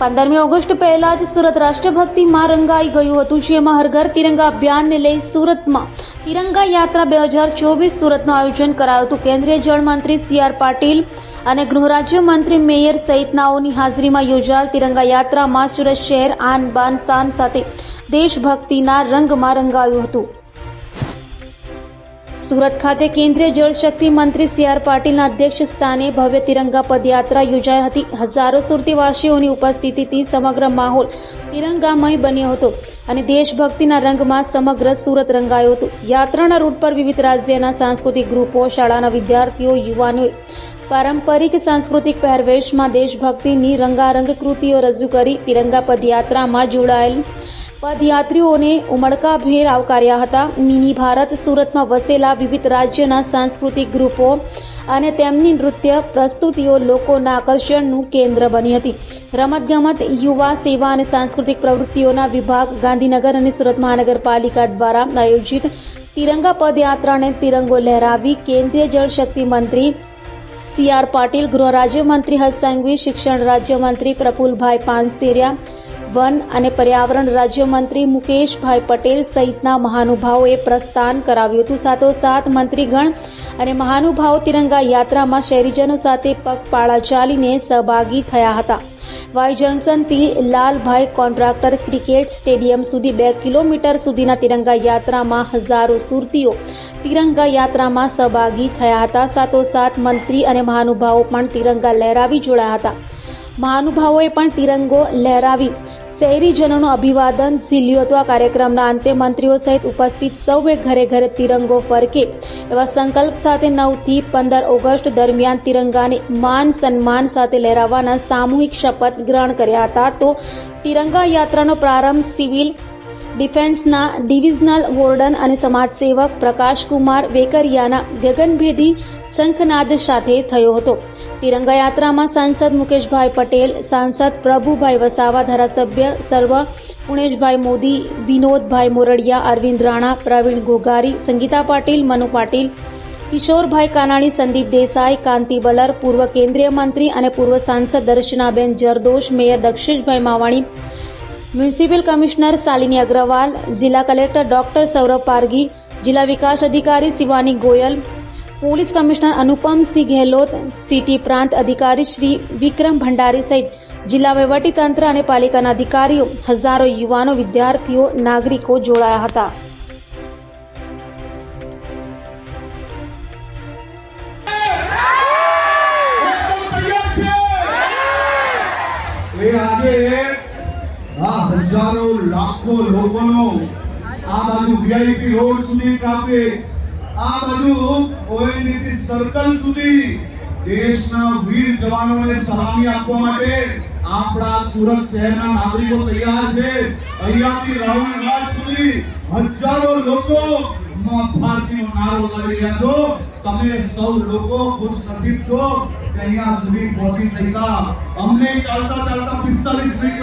પંદરમી ઓગસ્ટ પહેલા જ સુરત રાષ્ટ્રભક્તિમાં રંગાઈ ગયું હતું, જેમાં હર ઘર તિરંગા અભિયાનને લઈ સુરતમાં તિરંગા યાત્રા બે હજાર ચોવીસ સુરતનું આયોજન કરાયું હતું. કેન્દ્રીય જળમંત્રી સી આર પાટીલ અને ગૃહરાજ્ય મંત્રી મેયર સહિતનાઓની હાજરીમાં યોજાયેલ તિરંગા યાત્રામાં સુરત શહેર આન બાન શાન સાથે દેશભક્તિના રંગમાં રંગાયું હતું. સુરત ખાતે કેન્દ્રીય જળશક્તિ મંત્રી સી આર પાટીલના અધ્યક્ષ સ્થાને ભવ્ય તિરંગા પદયાત્રા યોજાઈ હતી. હજારો સુરતીવાસીઓની ઉપસ્થિતિથી સમગ્ર માહોલ તિરંગામય બન્યો હતો અને દેશભક્તિના રંગમાં સમગ્ર સુરત રંગાયું હતું. યાત્રાના રૂટ પર વિવિધ રાજ્યના સાંસ્કૃતિક ગ્રુપો, શાળાના વિદ્યાર્થીઓ, યુવાનોએ પારંપરિક સાંસ્કૃતિક પહેરવેશમાં દેશભક્તિની રંગારંગ કૃતિઓ રજૂ કરી તિરંગા પદયાત્રામાં જોડાયેલ પદયાત્રીઓને ઉમળકાભેર આવકાર્યા હતા. મિની ભારત સુરતમાં વસેલા વિવિધ રાજ્યના સાંસ્કૃતિક ગ્રુપો અને તેમની નૃત્ય પ્રસ્તુતિઓ લોકોના આકર્ષણનું કેન્દ્ર બની હતી. રમતગમત, યુવા સેવા અને સાંસ્કૃતિક પ્રવૃત્તિઓના વિભાગ ગાંધીનગર અને સુરત મહાનગરપાલિકા દ્વારા આયોજિત તિરંગા પદયાત્રાને તિરંગો લહેરાવી કેન્દ્રીય જળશક્તિ મંત્રી સી આર પાટીલ, ગૃહ રાજ્યમંત્રી હર્ષ સંઘવી, શિક્ષણ રાજ્યમંત્રી પ્રફુલભાઈ પાનસેરિયા વન અને પર્યાવરણ રાજ્યમંત્રી મુકેશભાઈ પટેલ સહિતના મહાનુભાવોએ પ્રસ્થાન કરાવ્યું હતું. સાથોસાથ મંત્રીગણ અને મહાનુભાવો તિરંગા યાત્રામાં શહેરીજનો સાથે પગપાળા ચાલીને સહભાગી થયા હતા. વાય જંકશનથી લાલભાઈ કોન્ટ્રાક્ટર ક્રિકેટ સ્ટેડિયમ સુધી બે કિલોમીટર સુધીના તિરંગા યાત્રામાં હજારો સુરતીઓ તિરંગા યાત્રામાં સહભાગી થયા હતા. સાથોસાથ મંત્રી અને મહાનુભાવો પણ તિરંગા લહેરાવી જોડાયા હતા. મહાનુભાવોએ પણ તિરંગો લહેરાવી. શહેરીજનોનું અભિવાદન ઝીલ્યું હતું આ કાર્યક્રમના અંતે મંત્રીઓ સહિત ઉપસ્થિત સૌએ ઘરે ઘરે તિરંગો ફરકે. એવા સંકલ્પ સાથે નવથી પંદર ઓગસ્ટ દરમિયાન તિરંગાને માન સન્માન સાથે લહેરાવવાના સામૂહિક શપથ ગ્રહણ કર્યા હતા. તો તિરંગા યાત્રાનો પ્રારંભ સિવિલ ડિફેન્સના ડિવિઝનલ વોર્ડન અને સમાજસેવક પ્રકાશકુમાર વેકરિયાના ગગનભેદી શંખનાદ સાથે થયો હતો. તિરંગા યાત્રામાં સાંસદ મુકેશભાઈ પટેલ, સાંસદ પ્રભુભાઈ વસાવા, ધારાસભ્ય સર્વ પુણેશભાઈ મોદી, વિનોદભાઈ મોરડિયા, અરવિંદ રાણા, પ્રવીણ ગોગારી સંગીતા પાટીલ, મનુ પાટીલ, કિશોરભાઈ કાનાણી, સંદીપ દેસાઈ, કાંતિ બલર, પૂર્વ કેન્દ્રીય મંત્રી અને પૂર્વ સાંસદ Darshanaben Jardosh, mayor Daksheshbhai Mavani municipal commissioner Shalini Agrawal, જિલ્લા કલેક્ટર ડોક્ટર સૌરભ પારગી જિલ્લા વિકાસ અધિકારી Shivani Goyal, police commissioner Anupamsinh Gehlot, city પ્રાંત અધિકારી શ્રી વિક્રમ ભંડારી સહિત જિલ્લા વહીવટીતંત્ર અને પાલિકાના અધિકારીઓ, હજારો યુવાનો વિદ્યાર્થીઓ, નાગરિકો જોડાયા હતા. લાખો લોકોનો આ બાજુ વીઆઈપી રોડ સુધી ટ્રાફિક, આ બાજુ ઓએનડીસી સર્કલ સુધી દેશના વીર જવાનોને સલામી આપવા માટે આપણા સુરત શહેરના નાગરિકો તૈયાર છે. અહીંયાથી રાવણ ઘાટ સુધી હજારો લોકો માં ભારતીનો નારો લગાવી રહ્યા છો. તમે સૌ લોકો ચાલતા ચાલતા પિસ્તાલીસ મિનિટ